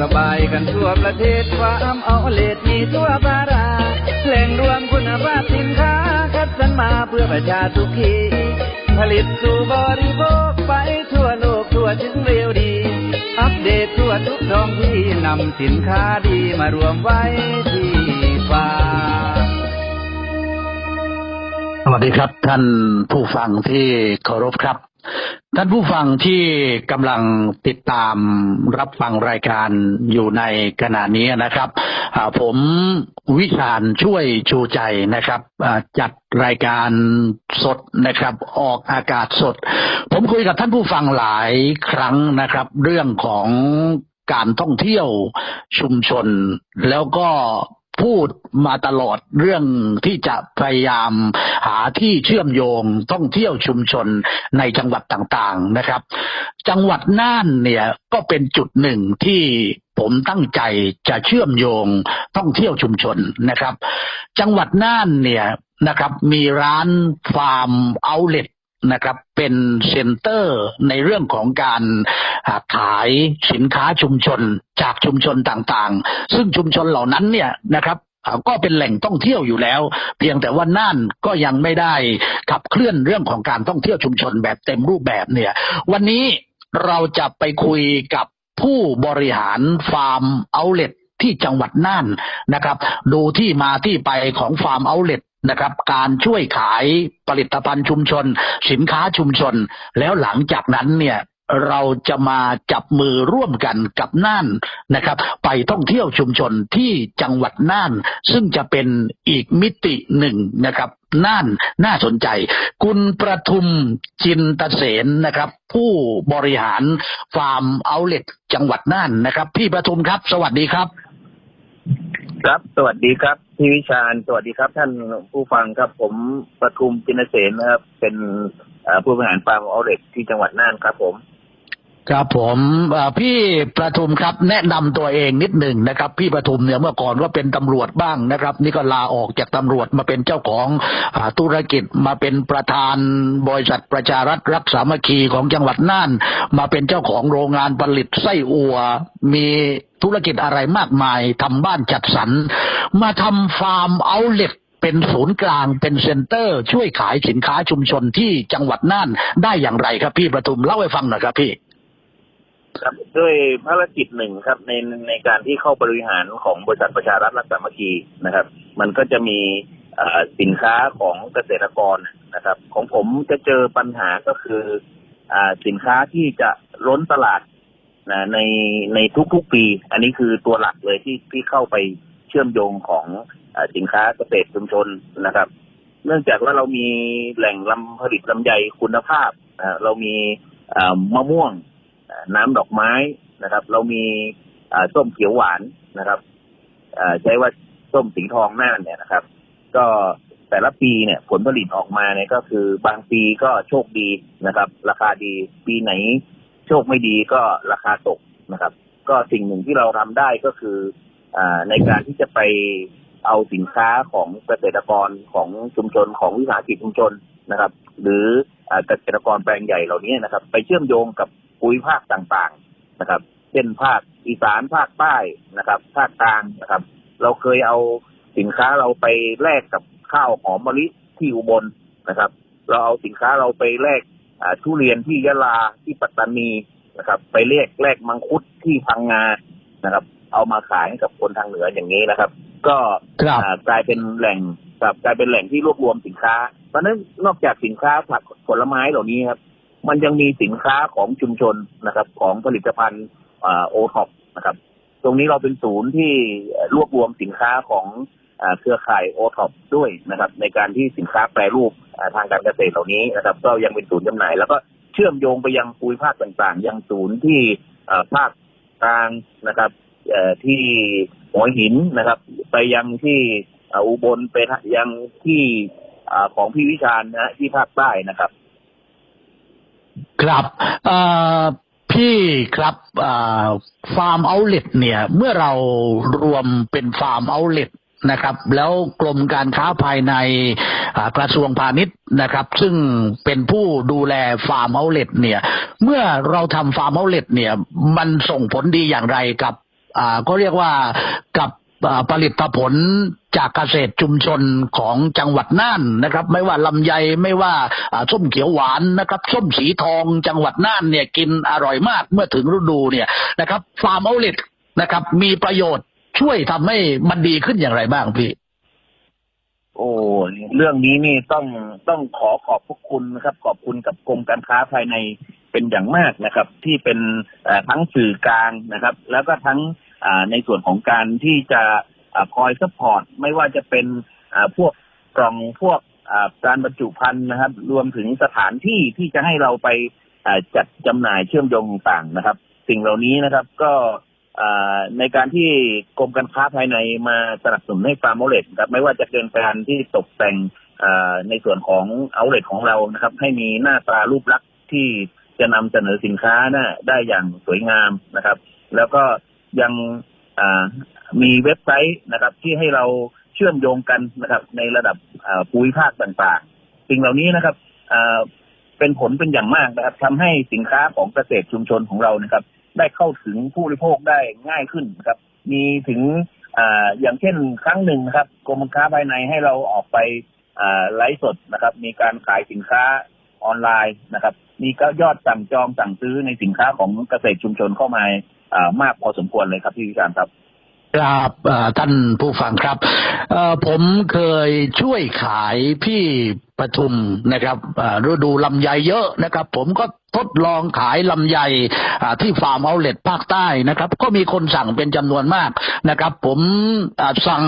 สบายกันทั่วประเทศความเอาเลดมีทั่วบาราแหล่งรวมคุณภาพสินค้า คัดสรรมาเพื่อประชาสุขีผลิตสู่บริโภคไปทั่วโลกทั่วถึงเร็วดี อัปเดตทั่วทุกท้องที่นำสินค้าดีมารวมไว้ที่ฟาสวัสดีครับท่านผู้ฟังที่เคารพครับ ท่านผู้ฟังที่กำลังติดตามรับฟังรายการอยู่ในขณะนี้นะครับผมวิชาญช่วยชูใจนะครับจัดรายการสดนะครับ ออกอากาศสด ผมคุยกับท่านผู้ฟังหลายครั้งนะครับ เรื่องของการท่องเที่ยวชุมชนแล้วก็ พูดมาตลอดเรื่องที่จะพยายามหาที่เชื่อมโยงท่องเที่ยวชุมชนในจังหวัดต่างๆนะครับ จังหวัดน่านเนี่ยก็เป็นจุดหนึ่งที่ผมตั้งใจจะเชื่อมโยงท่องเที่ยวชุมชนนะครับ จังหวัดน่านเนี่ยนะครับ มีร้านฟาร์มเอาเล t นะครับเป็นเซ็นเตอร์ในเรื่องของการขายสินค้าชุมชนจากชุมชนต่างๆ ซึ่งชุมชนเหล่านั้นเนี่ยนะครับก็เป็นแหล่งท่องเที่ยวอยู่แล้ว เพียงแต่ว่าน่านก็ยังไม่ได้ขับเคลื่อนเรื่องของการท่องเที่ยวชุมชนแบบเต็มรูปแบบเนี่ยวันนี้เราจะไปคุยกับผู้บริหารฟาร์มเอาเล t ที่จังหวัดน่านนะครับ ดูที่มาที่ไปของฟาร์มเอาเล t นะครับ การช่วยขายผลิตภัณฑ์ชุมชน สินค้าชุมชน แล้วหลังจากนั้นเนี่ยเราจะมาจับมือร่วมกันกับน่านนะครับ ไปท่องเที่ยวชุมชนที่จังหวัดน่าน ซึ่งจะเป็นอีกมิติหนึ่งนะครับน่านน่าสนใจ คุณประทุมจินตเสนนะครับ ผู้บริหารฟาร์มเอาเล t จังหวัดน่านนะครับ พี่ประทุมครับ สวัสดีครับ ครับ สวัสดีครับพี่วิชาญสวัสดีครับ ท่านผู้ฟังครับผมประทุมจินเสนนะครับ เป็นผู้บริหารฟาร์มออเรกที่จังหวัดน่านครับผม ครับผมพี่ประทุมครับแนะนำตัวเองนิดหนึ่งนะครับ พี่ประทุมเนี่ยเมื่อก่อนว่าเป็นตำรวจบ้างนะครับ นี่ก็ลาออกจากตำรวจมาเป็นเจ้าของอธุรกิจมาเป็นประธานบริษัทประชารัฐรักสามัคคีของจังหวัดน่าน มาเป็นเจ้าของโรงงานผลิตไส้อัว มีธุรกิจอะไรมากมายทำบ้านจัดสรรมาทำฟาร์มเอาเล t เป็นศูนย์กลางเป็นเซ็นเตอร์ ช่วยขายสินค้าชุมชนที่จังหวัดน่านได้อย่างไรครับพี่ประทุมเล่าให้ฟังหน่อยครับพี่ ครับด้วยภารกิจหนึ่งครับในในการที่เข้าบริหารของบริษัทประชารัฐรักสามัคคีนะครับ มันก็จะมีสินค้าของเกษตรกรนะครับ ของผมจะเจอปัญหาก็คืออสินค้าที่จะล้นตลาดนะในในทุกๆปี อันนี้คือตัวหลักเลยที่ที่เข้าไปเชื่อมโยงของอสินค้าเกษตรชุมชนนะครับ เนื่องจากว่าเรามีแหล่งลำผลิตลำไยคุณภาพเรามีมะม่วง น้ำดอกไม้นะครับ เรามีส้มเขียวหวานนะครับใช้ว่าส้มสีทองน่านเนี่ยนะครับ ก็แต่ละปีเนี่ยผลผลิตออกมาเนี่ยก็คือบางปีก็โชคดีนะครับ ราคาดีปีไหนโชคไม่ดีก็ราคาตกนะครับ ก็สิ่งหนึ่งที่เราทำได้ก็คืออในการที่จะไปเอาสินค้าของเกษตรกรของชุมชนของวิสาหกิจชุมชนนะครับ หรือเกษตรกรแปลงใหญ่เหล่านี้นะครับ ไปเชื่อมโยงกับ ภูมิภาคต่างๆนะครับ เช่นภาคอีสานภาคใต้นะครับ ภาคกลางนะครับ เราเคยเอาสินค้าเราไปแลกกับข้าวหอมมะลิที่อุบลนะครับ เราเอาสินค้าเราไปแลกอ่าทุเรียนที่ยะลาที่ปัตตานีนะครับ ไปแลกแลกมังคุดที่พังงานะครับ เอามาขายให้กับคนทางเหนืออย่างนี้นะครับ ก็ครับอ่ากลายเป็นแหล่งครับกลายเป็นแหล่งที่รวบรวมสินค้าเพราะฉะนั้นนอกจากสินค้าผักผลไม้เหล่านี้ครับ มันยังมีสินค้าของชุมชนนะครับ ของผลิตภัณฑ์โอท็อปนะครับ ตรงนี้เราเป็นศูนย์ที่รวบรวมสินค้าของเครือข่ายโอท็อปด้วยนะครับ ในการที่สินค้าแปรรูปทางการเกษตรเหล่านี้นะครับ ก็ยังเป็นศูนย์จำหน่าย แล้วก็เชื่อมโยงไปยังภูมิภาคต่างๆ ยังศูนย์ที่ภาคกลางนะครับที่หัวหินนะครับ ไปยังที่อุบลไปยังที่ของพี่วิชาญนะที่ภาคใต้นะครับ ครับพี่ครับฟาร์มเอาเล t เนี่ย เมื่อเรารวมเป็นฟาร์มเอาเล t นะครับ แล้วกรมการค้าภายในกระทรวงพาณิชย์นะครับ ซึ่งเป็นผู้ดูแลฟาร์มเอาเล t เนี่ย เมื่อเราทำฟาร์มเอาเล t เนี่ย มันส่งผลดีอย่างไรกับก็เรียกว่ากับ ผลิตผลจากเกษตรชุมชนของจังหวัดน่านนะครับ ไม่ว่าลำไยไม่ว่าส้มเขียวหวานนะครับ ส้มสีทองจังหวัดน่านเนี่ยกินอร่อยมากเมื่อถึงฤดูเนี่ยนะครับฟาร์มเอาเลตนะครับ มีประโยชน์ช่วยทำให้มันดีขึ้นอย่างไรบ้างพี่โอ้เรื่องนี้นี่ต้องต้องขอขอบพระคุณนะครับ ขอบคุณกับกรมการค้าภายในเป็นอย่างมากนะครับ ที่เป็นทั้งสื่อกลางนะครับ แล้วก็ทั้ง ในส่วนของการที่จะคอยซัพพอร์ตไม่ว่าจะเป็นพวกกล่องพวกการบรรจุภัณฑ์นะครับ รวมถึงสถานที่ที่จะให้เราไปจัดจำหน่ายเชื่อมโยงต่างนะครับ สิ่งเหล่านี้นะครับก็ในการที่กรมการค้าภายในมาสนับสนุนให้ฟาร์มเอเลทครับไม่ว่าจะเป็นการที่ตกแต่งในส่วนของเอาเลทของเรานะครับ ให้มีหน้าตารูปลักษณ์ที่จะนำเสนอสินค้าน่ะได้อย่างสวยงามนะครับ แล้วก็ ยังมีเว็บไซต์นะครับ ที่ให้เราเชื่อมโยงกันนะครับ ในระดับภูมิภาคต่างๆ สิ่งเหล่านี้นะครับเป็นผลเป็นอย่างมากนะครับทำให้สินค้าของเกษตรชุมชนของเรานะครับ ได้เข้าถึงผู้บริโภคได้ง่ายขึ้นนะครับ มีถึงออย่างเช่นครั้งหนึ่งนะครับกรมค้าภายในให้เราออกไปไลฟ์สดนะครับ มีการขายสินค้าออนไลน์นะครับ มีก็ยอดสั่งจองสั่งซื้อในสินค้าของเกษตรชุมชนเข้ามา มากพอสมควรเลยครับพี่วิการครับครับท่านผู้ฟังครับผมเคยช่วยขายพี่ปทุมนะครับฤดูลำไยเยอะนะครับ ผมก็ทดลองขายลำไยอ่ที่ฟาร์มเอาเล็ตภาคใต้นะครับ ก็มีคนสั่งเป็นจำนวนมากนะครับ ผมสั่ง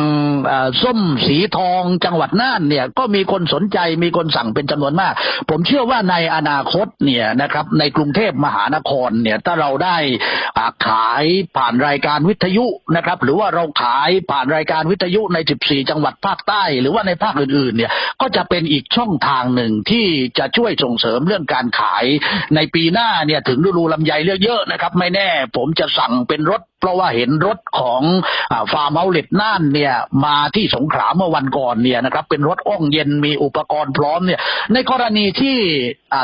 ส้มสีทองจังหวัดน่านเนี่ยก็มีคนสนใจมีคนสั่งเป็นจำนวนมาก ผมเชื่อว่าในอนาคตเนี่ยนะครับในกรุงเทพมหานครเนี่ยถ้าเราได้ขายผ่านรายการวิทยุนะครับ หรือว่าเราขายผ่านรายการวิทยุใน 14 จังหวัดภาคใต้ หรือว่าในภาคอื่นๆเนี่ยก็จะเป็นอีกช่องทางหนึ่งที่จะช่วยส่งเสริมเรื่องการขายในปีหน้าเนี่ยถึงฤดูลำไยเยอะๆนะครับ ไม่แน่ผมจะสั่งเป็นรถ เพราะว่าเห็นรถของฟาร์มเอาเลตน่านเนี่ยมาที่สงขลาเมื่อวันก่อนเนี่ยนะครับเป็นรถอ้องเย็นมีอุปกรณ์พร้อมเนี่ยในกรณีที่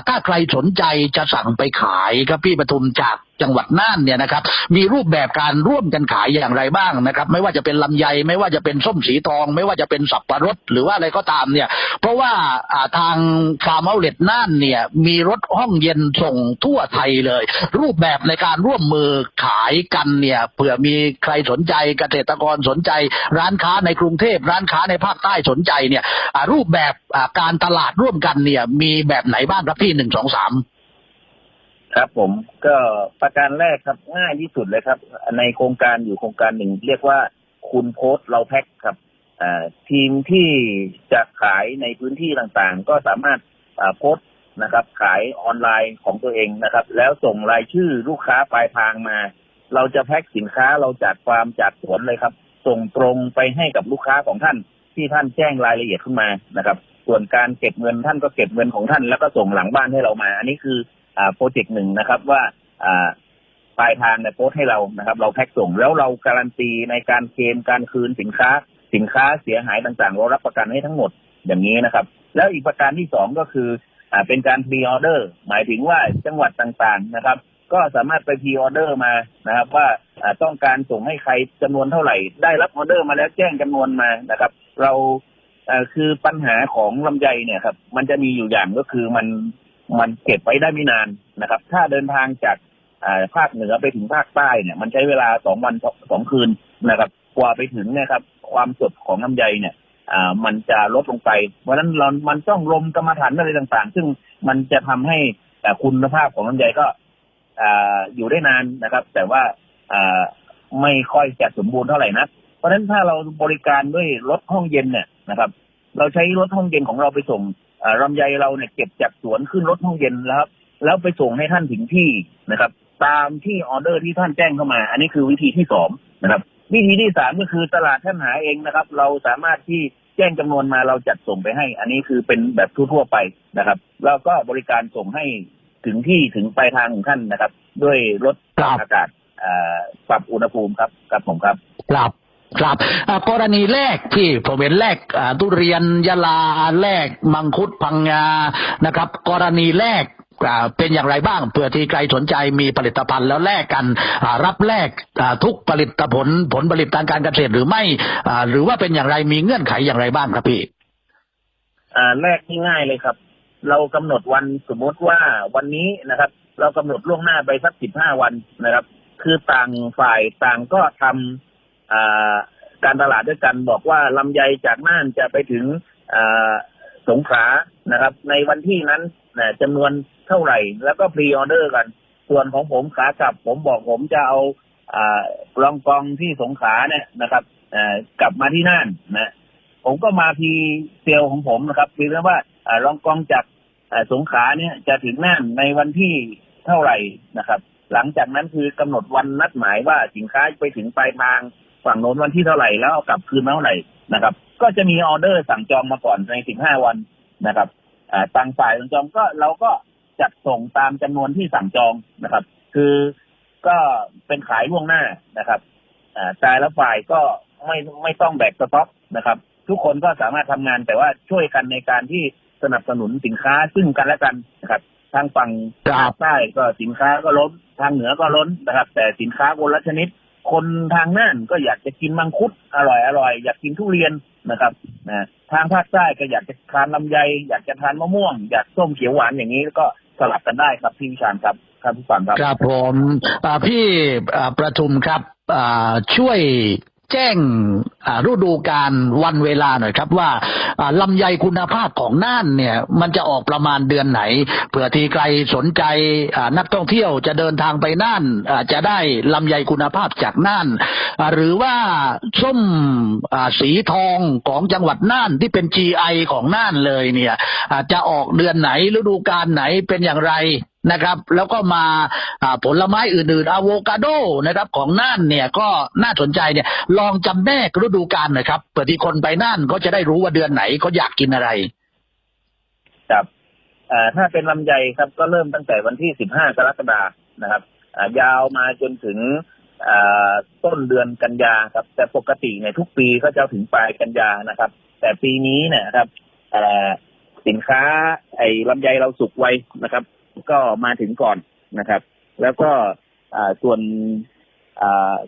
ถ้าใครสนใจจะสั่งไปขายครับพี่ปทุมจาก จังหวัดน่านเนี่ยนะครับ มีรูปแบบการร่วมกันขายอย่างไรบ้างนะครับ ไม่ว่าจะเป็นลำไย ไม่ว่าจะเป็นส้มสีทอง ไม่ว่าจะเป็นสับปะรดหรือว่าอะไรก็ตามเนี่ย เพราะว่าทางฟาร์มเอาเลตน่านเนี่ยมีรถห้องเย็นส่งทั่วไทยเลย รูปแบบในการร่วมมือขายกันเนี่ยเผื่อมีใครสนใจเกษตรกรสนใจ ร้านค้าในกรุงเทพร้านค้าในภาคใต้สนใจเนี่ยรูปแบบการตลาดร่วมกันเนี่ยมีแบบไหนบ้างครับพี่หนึ่งสองสาม ครับผมก็ประการแรกครับง่ายที่สุดเลยครับ ในโครงการอยู่โครงการหนึ่ง เรียกว่าคุณโพสเราแพ็คครับทีมที่จะขายในพื้นที่ต่างๆ ก็สามารถโพสนะครับ ขายออนไลน์ของตัวเองนะครับ แล้วส่งรายชื่อลูกค้าปลายทางมา เราจะแพ็คสินค้าเราจากฟามจากสวนเลยครับ ส่งตรงไปให้กับลูกค้าของท่านที่ท่านแจ้งรายละเอียดขึ้นมานะครับ ส่วนการเก็บเงินท่านก็เก็บเงินของท่าน แล้วก็ส่งหลังบ้านให้เรามา อันนี้คือ โปรเจกต์หนึ่งนะครับว่าปลายทางเนี่ยโพสให้เรานะครับ เราแพ็คส่งแล้วเราการันตีในการเคลมการคืนสินค้า สินค้าเสียหายต่างๆ เรารับประกันให้ทั้งหมดอย่างนี้นะครับ แล้วอีกประการที่สองก็คืออ่าเป็นการพรีออเดอร์หมายถึงว่าจังหวัดต่างๆนะครับ ก็สามารถไปพรีออเดอร์มานะครับ ว่าต้องการส่งให้ใครจำนวนเท่าไหร่ ได้รับออเดอร์มาแล้วแจ้งจำนวนมานะครับ เราคือปัญหาของลำไยเนี่ยครับ มันจะมีอยู่อย่างก็คือมัน มันเก็บไว้ได้ไม่นานนะครับ ถ้าเดินทางจากภาคเหนือไปถึงภาคใต้เนี่ย มันใช้เวลาสองวันสองคืนนะครับ กว่าไปถึงเนะครับ ความสดของลำไยเนี่ยอ่ามันจะลดลงไป เพราะฉะนั้นเรามันต้องลมกรรมฐานอะไรต่างๆ ซึ่งมันจะทำให้คุณภาพของลำไยก็อ่าอยู่ได้นานนะครับ แต่ว่าอ่าไม่ค่อยจะสมบูรณ์เท่าไหร่นักเพราะฉะนั้นถ้าเราบริการด้วยรถห้องเย็นเนี่ยนะครับ เราใช้รถห้องเย็นของเราไปส่ง ลำไยเราเนี่ยเก็บจากสวนขึ้นรถห้องเย็นแล้วครับ แล้วไปส่งให้ท่านถึงที่นะครับ ตามที่ออเดอร์ที่ท่านแจ้งเข้ามา อันนี้คือวิธีที่สองนะครับ วิธีที่สามก็คือตลาดท่านหาเองนะครับ เราสามารถที่แจ้งจำนวนมาเราจัดส่งไปให้ อันนี้คือเป็นแบบทั่วๆไปนะครับแล้วก็บริการส่งให้ถึงที่ถึงปลายทางของท่านนะครับ ด้วยรถครับอากาศอ่าปรับอุณหภูมิครับครับผมครับครับ ครับกรณีแรกที่ผมเห็นแรกทุเรียนยะลาแรกมังคุดพังงานะครับ กรณีแรกเป็นอย่างไรบ้างเผื่อที่ใครสนใจมีผลิตภัณฑ์แล้วแลกกันรับแลกทุกผลิตผลผลผลิตทางการเกษตรหรือไม่หรือว่าเป็นอย่างไรมีเงื่อนไขอย่างไรบ้างครับพี่แรกที่ง่ายเลยครับ เรากำหนดวันสมมติว่าวันนี้นะครับ เรากำหนดล่วงหน้าไปสักสิบห้าวันนะครับ คือต่างฝ่ายต่างก็ทำอ่า การตลาดด้วยกันบอกว่าลำไยจากน่านจะไปถึงสงขลานะครับ ในวันที่นั้นนะจำนวนเท่าไหร่ แล้วก็พรีออเดอร์กัน ส่วนของผมขากลับ ผมบอกผมจะเอาอ่ารองกองที่สงขลาเนี่ยนะครับกลับมาที่น่านนะผมก็มาพีเซลของผมนะครับคือว่าอ่ารองกองจากสงขลาเนี่ยจะถึงน่านในวันที่เท่าไหร่นะครับ หลังจากนั้นคือกำหนดวันนัดหมายว่าสินค้าไปถึงปลายทาง ฝั่งโน้นวันที่เท่าไหร่แล้วเอากลับคืนมาเท่าไหร่นะครับ ก็จะมีออเดอร์สั่งจองมาก่อนใน15วันนะครับอ่าต่างฝ่ายสั่งจองก็เราก็จัดส่งตามจำนวนที่สั่งจองนะครับ คือก็เป็นขายล่วงหน้านะครับอ่าแต่ละฝ่ายก็ไม่ไม่ต้องแบกสต็อกนะครับ ทุกคนก็สามารถทำงานแต่ว่าช่วยกันในการที่สนับสนุนสินค้าซึ่งกันและกันนะครับ ทางฝั่งครับภาคใต้ก็สินค้าก็ล้นทางเหนือก็ล้นนะครับ แต่สินค้าคนละชนิด คนทางน่านก็อยากจะกินมังคุดอร่อยอร่อยอยากกินทุเรียนนะครับนะทางภาคใต้ก็อยากจะทานลำไย อยากจะทานมะม่วง อยากส้มเขียวหวานอย่างนี้ก็สลับกันได้ครับพี่วิชานครับครับผู้ฟังครับ ครับผมพี่ประชุมครับช่วย แจ้งฤดูการวันเวลาหน่อยครับว่าลำไยคุณภาพของน่านเนี่ย มันจะออกประมาณเดือนไหนเผื่อที่ใครสนใจนักท่องเที่ยวจะเดินทางไปน่านจะได้ลำไยคุณภาพจากน่านหรือว่าส้มสีทองของจังหวัดน่านที่เป็น GI ของน่านเลยเนี่ยจะออกเดือนไหนฤดูกาลไหนเป็นอย่างไร นะครับ แล้วก็มาผลไม้อื่นๆอะโวคาโดนะครับของน่านเนี่ยก็น่าสนใจเนี่ยลองจำแนกฤดูกาลน่อยครับเผื่อที่คนไปน่านก็จะได้รู้ว่าเดือนไหนเขาอยากกินอะไรครับถ้าเป็นลำไยครับ ก็เริ่มตั้งแต่วันที่15กรกฎานะครับยาวมาจนถึงต้นเดือนกันยาครับ แต่ปกติเนี่ยทุกปีก็จะถึงปลายกันยานะครับ แต่ปีนี้เนี่ยครับสินค้าไอ้ลำไยเราสุกไวนะครับ ก็มาถึงก่อนนะครับ แล้วก็ส่วน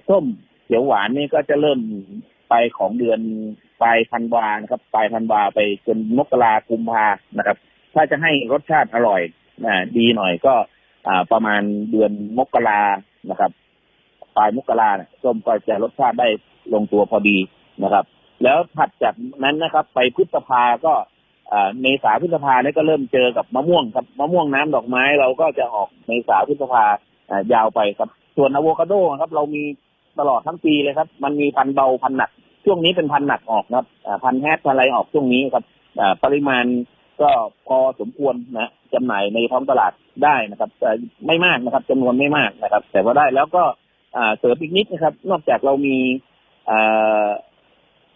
ส้มเขียวหวานนี่ก็จะเริ่มไปของเดือนปลายธันวานะครับปลายธันวาไปจนมกรากุมภานะครับ ถ้าจะให้รสชาติอร่อยอดีหน่อยก็อประมาณเดือนมกรานะครับ ปลายมกราเนี่ยส้มก็จะรสชาติได้ลงตัวพอดีนะครับ แล้วถัดจากนั้นนะครับ ไปพฤษภาก็ เมษาพฤษภาเนี่ยก็เริ่มเจอกับมะม่วงครับมะม่วงน้ำดอกไม้เราก็จะออกเมษาพฤษภาอ่ายาวไปครับ ส่วนอะโวคาโดครับ เรามีตลอดทั้งปีเลยครับ มันมีพันเบาพันหนัก ช่วงนี้เป็นพันหนักออกครับพันแฮทพันอะไรออกช่วงนี้ครับปริมาณก็พอสมควรนะจำหน่ายในท้องตลาดได้นะครับแต่ไม่มากนะครับจำนวนไม่มากนะครับ แต่ว่าได้แล้วก็เสริมอีกนิดนะครับ นอกจากเรามีอ่า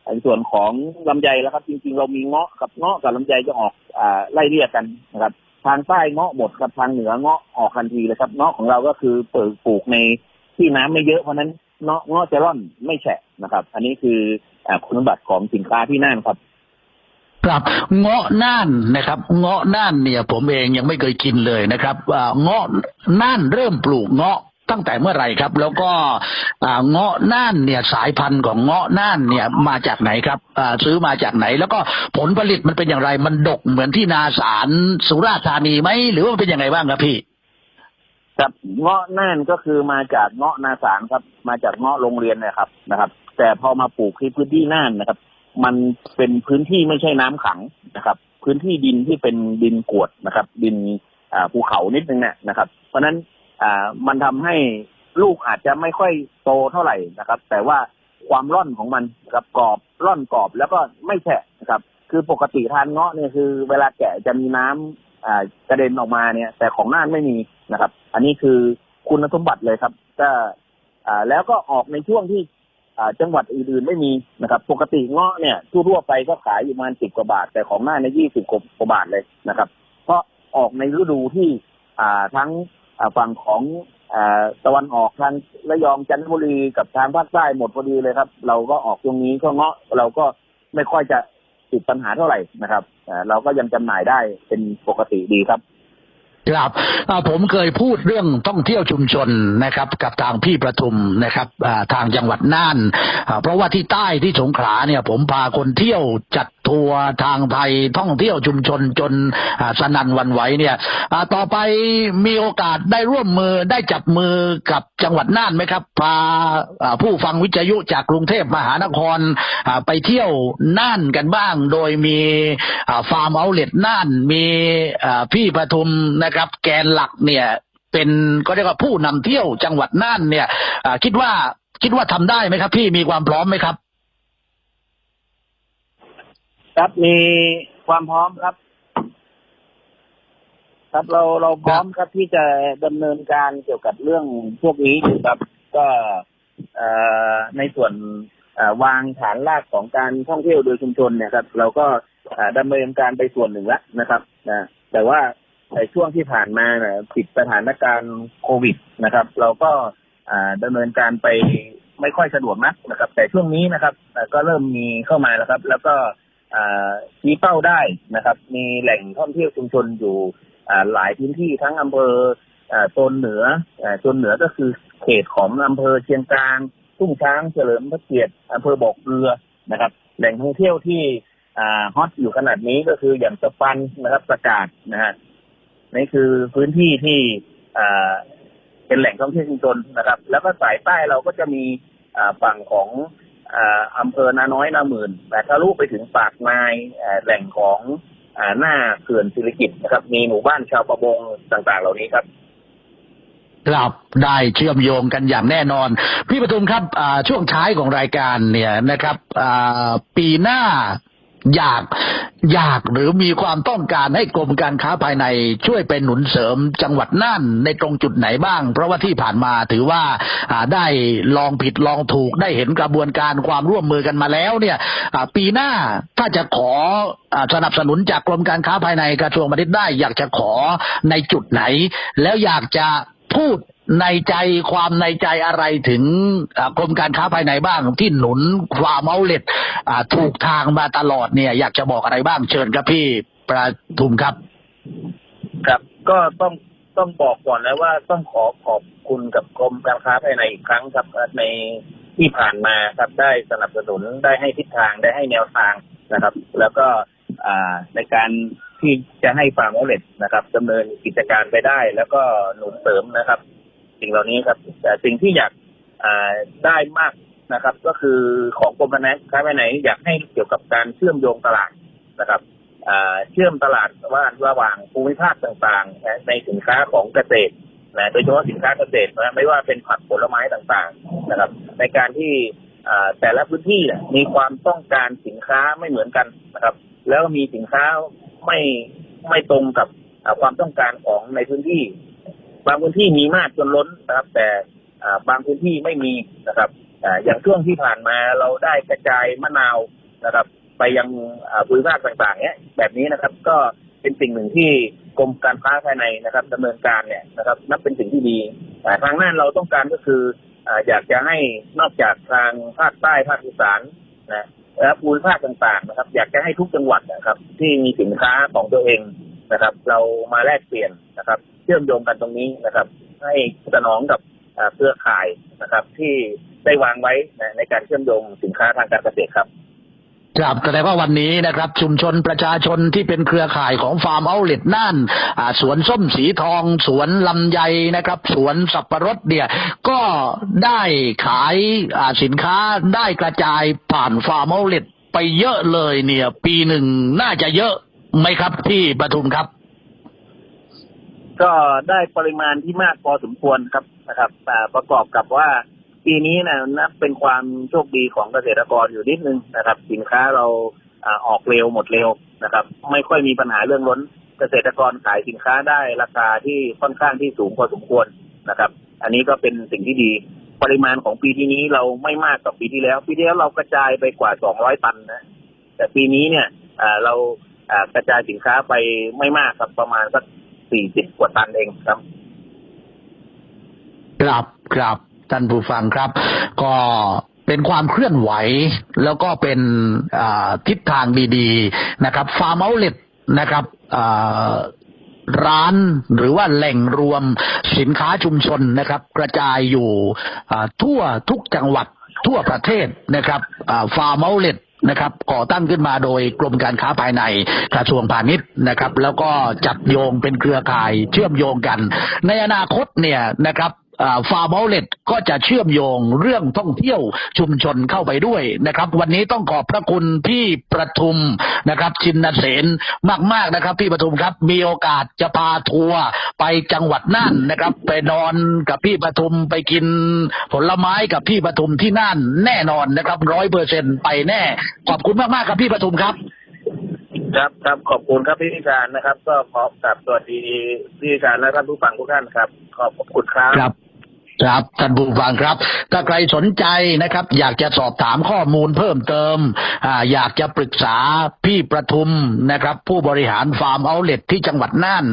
ในส่วนของลำไยแล้วครับจริงๆ เรามีเงาะกับเงาะกับลำไยจะออกอ่าไล่เรียกกันนะครับทางใต้เงาะหมดครับทางเหนือเงาะออกทันทีเลยครับเงาะของเราก็คือเปิดปลูกในที่น้ำไม่เยอะเพราะนั้นเงาะเงาะจะร่อนไม่แฉะนะครับ อันนี้คืออ่าคุณสมบัติของสินค้าที่น่านครับครับเงาะน่านนะครับ เงาะน่านเนี่ย ผมเองยังไม่เคยกินเลยนะครับเงาะน่านเริ่มปลูกเงาะ ตั้งแต่เมื่อไหร่ครับ แล้วก็เงาะน่านเนี่ยสายพันธุ์ของเงาะน่านเนี่ยมาจากไหนครับซื้อมาจากไหน แล้วก็ผลผลิตมันเป็นอย่างไร มันดกเหมือนที่นาสารสุราษฎร์ธานีไหมหรือว่าเป็นยังไงบ้างครับพี่ครับเงาะน่านก็คือมาจากเงาะนาสารครับ มาจากเงาะโรงเรียนนะครับนะครับ แต่พอมาปลูกที่พื้นที่น่านนะครับ มันเป็นพื้นที่ไม่ใช่น้ำขังนะครับ พื้นที่ดินที่เป็นดินกรวดนะครับ ดินภูเขานิดนึงเนี่ยนะครับ เพราะฉะนั้น อ่ามันทำให้ลูกอาจจะไม่ค่อยโตเท่าไหร่นะครับ แต่ว่าความร่อนของมันนะครับกรอบร่อนกรอบแล้วก็ไม่แฉะนะครับ คือปกติทานเงาะเนี่ยคือ เวลาแกะจะมีน้ำอ่ากระเด็นออกมาเนี่ย แต่ของน่านไม่มีนะครับ อันนี้คือคุณสมบัติเลยครับก็อ่าแล้วก็ออกในช่วงที่อ่าจังหวัดอื่นๆไม่มีนะครับ ปกติเงาะเนี่ยทั่วไปก็ขายอยู่ประมาณสิบกว่าบาท แต่ของน่านในยี่สิบกว่าบาทเลยนะครับ เพราะออกในฤดูที่อ่าทั้ง ฝั่งของอตะวันออกทางระยองจันทบุรีกับทางภาคใต้หมดพอดีเลยครับ เราก็ออกตรงนี้ก็เงาะเราก็ไม่ค่อยจะติดปัญหาเท่าไหร่นะครับเราก็ยังจำหน่ายได้เป็นปกติดีครับ ครับผมเคยพูดเรื่องท่องเที่ยวชุมชนนะครับ กับทางพี่ประทุมนะครับทางจังหวัดน่านเพราะว่าที่ใต้ที่สงขลาเนี่ย ผมพาคนเที่ยวจัดทัวร์ทางไทยท่องเที่ยวชุมชนจนสนันวันไหวเนี่ยต่อไปมีโอกาสได้ร่วมมือได้จับมือกับจังหวัดน่านไหมครับ พาผู้ฟังวิทยุจากกรุงเทพมหานครไปเที่ยวน่านกันบ้าง โดยมีฟาร์มเอาเลตน่านมีพี่ประทุมนะครับ แกนหลักเนี่ย เป็นก็เรียกว่าผู้นำเที่ยวจังหวัดน่านเนี่ยคิดว่าคิดว่าทำได้ไหมครับ พี่มีความพร้อมไหมครับ ครับมีความพร้อมครับ ครับเราเราพร้อมครับที่จะดำเนินการเกี่ยวกับเรื่องพวกนี้อยู่ครับ ก็ในส่วนวางฐานรากของการท่องเที่ยวโดยชุมชนเนี่ยครับ เราก็เอ่อดำเนินการไปส่วนหนึ่งแล้วนะครับนะแต่ว่า ในช่วงที่ผ่านมาเนี่ยติดสถานการณ์โควิดนะครับ เราก็อ่าดำเนินการไปไม่ค่อยสะดวกนักนะครับ แต่ช่วงนี้นะครับก็เริ่มมีเข้ามาแล้วครับ แล้วก็อ่าชี้เป้าได้นะครับ มีแหล่งท่องเที่ยวชุมชนอยู่หลายพื้นที่ทั้งอำเภออ่าโซนเหนืออ่าโซนเหนือก็คือเขตของอำเภอเชียงกลางทุ่งช้างเฉลิมพระเกียรติอำเภอบอกเรือนะครับ แหล่งท่องเที่ยวที่ฮอตอยู่ขนาดนี้ก็คืออย่างสปันนะครับประกาศนะฮะ นี่คือพื้นที่ที่เป็นแหล่งท่องเที่ยวชุมชนนะครับ แล้วก็สายใต้เราก็จะมีฝั่งของอำเภอนาน้อยนาหมื่นแต่ทะลุไปถึงปากนายแหล่งของอหน้าเขื่อนศิริกิตนะครับ มีหมู่บ้านชาวประมงต่าง ๆ เหล่านี้ครับครับได้เชื่อมโยงกันอย่างแน่นอน พี่ประทุมครับช่วงท้ายของรายการเนี่ยนะครับปีหน้าอยาก อยากหรือมีความต้องการให้กรมการค้าภายในช่วยเป็นหนุนเสริมจังหวัดน่านในตรงจุดไหนบ้าง เพราะว่าที่ผ่านมาถือว่าได้ลองผิดลองถูกได้เห็นกระบวนการความร่วมมือกันมาแล้วเนี่ยปีหน้าถ้าจะขอสนับสนุนจากกรมการค้าภายในกระทรวงพาณิชย์ได้ อยากจะขอในจุดไหน แล้วอยากจะพูด ในใจความในใจอะไรถึงกรมการค้าภายในบ้างที่หนุนความเอาเลตถูกทางมาตลอดเนี่ย อยากจะบอกอะไรบ้างเชิญครับพี่ประทุมครับ ครับ ก็ต้องต้องบอกก่อนนะว่าต้องขอขอบคุณกับกรมการค้าภายในอีกครั้งครับในที่ผ่านมาครับได้สนับสนุนได้ให้ทิศทางได้ให้แนวทางนะครับ แล้วก็ในการที่จะให้ฟาร์มเอาเลตนะครับดำเนินกิจการไปได้ แล้วก็หนุนเสริมนะครับ สิ่งเหล่านี้ครับ แต่สิ่งที่อยากได้มากนะครับ ก็คือของกรมการค้าภายในอยากให้เกี่ยวกับการเชื่อมโยงตลาดนะครับเชื่อมตลาดว่าระหว่างภูมิภาคต่างๆ ในสินค้าของเกษตรนะโดยเฉพาะสินค้าเกษตรนะไม่ว่าเป็นผักผลไม้ต่างๆนะครับ ในการที่แต่ละพื้นที่มีความต้องการสินค้าไม่เหมือนกันนะครับ แล้วมีสินค้าไม่ไม่ตรงกับความต้องการของในพื้นที่ บางพื้นที่มีมากจนล้นนะครับ แต่บางพื้นที่ไม่มีนะครับอ่าอย่างช่วงที่ผ่านมาเราได้กระจายมะนาวนะครับ ไปยังภูมิภาคต่างๆเนี้ยแบบนี้นะครับ ก็เป็นสิ่งหนึ่งที่กรมการค้าภายในนะครับดำเนินการเนี่ยนะครับ นับเป็นสิ่งที่ดีแต่ทางน่านเราต้องการก็คืออ่าอยากจะให้นอกจากทางภาคใต้ภาคอีสานนะและภูมิภาคต่างๆนะครับ อยากจะให้ทุกจังหวัดนะครับ ที่มีสินค้าของตัวเองนะครับ เรามาแลกเปลี่ยนนะครับ เชื่อมโยงกันตรงนี้นะครับ ให้สนองกับเครือข่ายนะครับ ที่ได้วางไว้นะในการเชื่อมโยงสินค้าทางการเกษตรครับครับแสดงว่าวันนี้นะครับ ชุมชนประชาชนที่เป็นเครือข่ายของฟาร์มเอาเลตน่านสวนส้มสีทอง สวนลำไยนะครับ สวนสับปะรดเนี่ย ก็ได้ขายสินค้าได้กระจายผ่านฟาร์มเอาเลตไปเยอะเลยเนี่ย ปีหนึ่งน่าจะเยอะไหมครับที่ปทุมครับ ก็ได้ปริมาณที่มากพอสมควรครับนะครับอ่ประกอบกับว่าปีนี้นะนับเป็นความโชคดีของเกษตรกรอยู่นิดนึงนะครับ สินค้าเราออกเร็วหมดเร็วนะครับ ไม่ค่อยมีปัญหาเรื่องล้น เกษตรกรขายสินค้าได้ราคาที่ค่อนข้างที่สูงพอสมควรนะครับ อันนี้ก็เป็นสิ่งที่ดี ปริมาณของปีที่นี้เราไม่มากกว่าปีที่แล้ว ปีที่แล้วเรากระจายไปกว่า 200 ตันนะ แต่ปีนี้เนี่ยเรากระจายสินค้าไปไม่มากครับประมาณสัก 40กว่าตันเองครับ ครับครับท่านผู้ฟังครับ ก็เป็นความเคลื่อนไหว แล้วก็เป็นทิศทางดีๆนะครับ ฟาร์มเอาเลตนะครับร้านหรือว่าแหล่งรวมสินค้าชุมชนนะครับ กระจายอยู่ทั่วทุกจังหวัดทั่วประเทศนะครับฟาร์มเมลเลต นะครับก่อตั้งขึ้นมาโดยกรมการค้าภายในกระทรวงพาณิชย์นะครับ แล้วก็จับโยงเป็นเครือข่ายเชื่อมโยงกัน ในอนาคตเนี่ยนะครับ ฟาร์มเมลเลตก็จะเชื่อมโยงเรื่องท่องเที่ยวชุมชนเข้าไปด้วยนะครับ วันนี้ต้องขอบพระคุณพี่ประทุมนะครับชินเสนมาก ๆนะครับ พี่ประทุมครับมีโอกาสจะพาทัวร์ไปจังหวัดน่านนะครับ ไปนอนกับพี่ประทุมไปกินผลไม้กับพี่ประทุมที่น่านแน่นอนนะครับร้อยเปอร์เซ็นไปแน่ ขอบคุณมากๆครับพี่ประทุมครับครับครับขอบคุณครับพี่วิชารนะครับ ก็ขอกับสวัสดีพี่วิชารและท่านผู้ฟังทุกท่านครับ ขอบคุณครับครับ ครับท่านผู้ฟังครับ ถ้าใครสนใจนะครับ อยากจะสอบถามข้อมูลเพิ่มเติมอ่าอยากจะปรึกษาพี่ประทุมนะครับ ผู้บริหารฟาร์มเอาเลทที่จังหวัดน่าน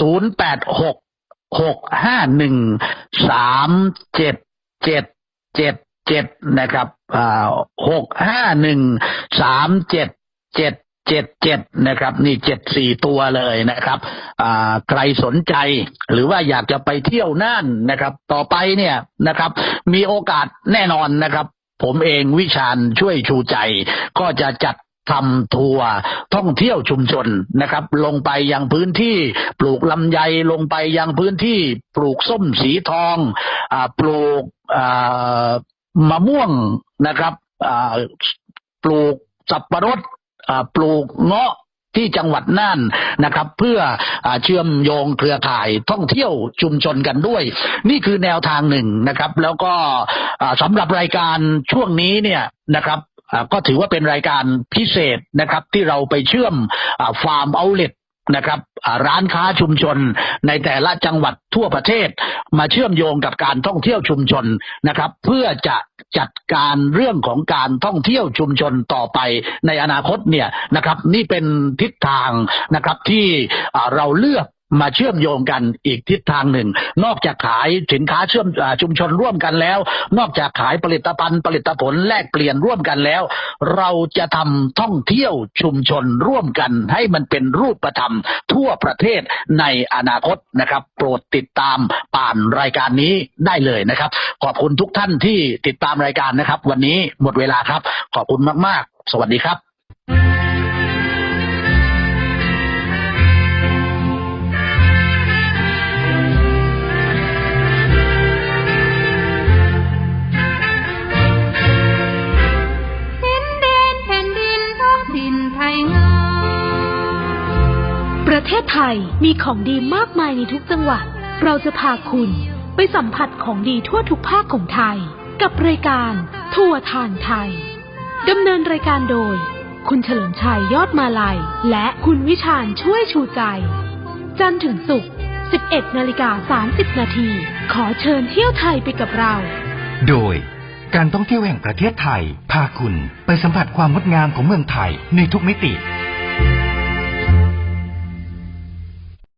0 8 6 6 5 1 3 7 7 7 7นะครับอ่า6 5 1 3 7 7 เจ็ดเจ็ดนะครับ นี่เจ็ดสี่ตัวเลยนะครับใครสนใจหรือว่าอยากจะไปเที่ยวน่านนะครับ ต่อไปเนี่ยนะครับ มีโอกาสแน่นอนนะครับ ผมเองวิชาญช่วยชูใจ ก็จะจัดทำทัวร์ท่องเที่ยวชุมชนนะครับ ลงไปยังพื้นที่ปลูกลำไยลงไปยังพื้นที่ปลูกส้มสีทองอปลูกมะม่วงนะครับปลูกสับปะรด ปลูกเงาะที่จังหวัดน่านนะครับ เพื่ออเชื่อมโยงเครือข่ายท่องเที่ยวชุมชนกันด้วย นี่คือแนวทางหนึ่งนะครับ แล้วก็สำหรับรายการช่วงนี้เนี่ยนะครับก็ถือว่าเป็นรายการพิเศษนะครับ ที่เราไปเชื่อมฟาร์มเอาเล t นะครับร้านค้าชุมชนในแต่ละจังหวัดทั่วประเทศ มาเชื่อมโยงกับการท่องเที่ยวชุมชนนะครับ เพื่อจะจัดการเรื่องของการท่องเที่ยวชุมชนต่อไปในอนาคตเนี่ยนะครับ นี่เป็นทิศทางนะครับที่เราเลือก มาเชื่อมโยงกันอีกทิศทางหนึ่ง นอกจากขายสินค้าเชื่อมชุมชนร่วมกันแล้ว นอกจากขายผลิตภัณฑ์ผลิตผลแลกเปลี่ยนร่วมกันแล้ว เราจะทำท่องเที่ยวชุมชนร่วมกัน ให้มันเป็นรูปธรรมทั่วประเทศในอนาคตนะครับ โปรดติดตามป่านรายการนี้ได้เลยนะครับ ขอบคุณทุกท่านที่ติดตามรายการนะครับ วันนี้หมดเวลาครับ ขอบคุณมาก ๆ สวัสดีครับ ยมีของดีมากมายในทุกจังหวัด เราจะพาคุณไปสัมผัสของดีทั่วทุกภาคของไทย กับรายการทัวร์ทานไทยดำเนินรายการโดย คุณเฉลิมชัยยอดมาลัย และคุณวิชาญช่วยชูใจ จันทร์ถึงศุกร์ 11 นาฬิกา 30 นาที ขอเชิญเที่ยวไทยไปกับเรา โดยการท่องเที่ยวแห่งประเทศไทย พาคุณไปสัมผัสความงดงามของเมืองไทยในทุกมิติ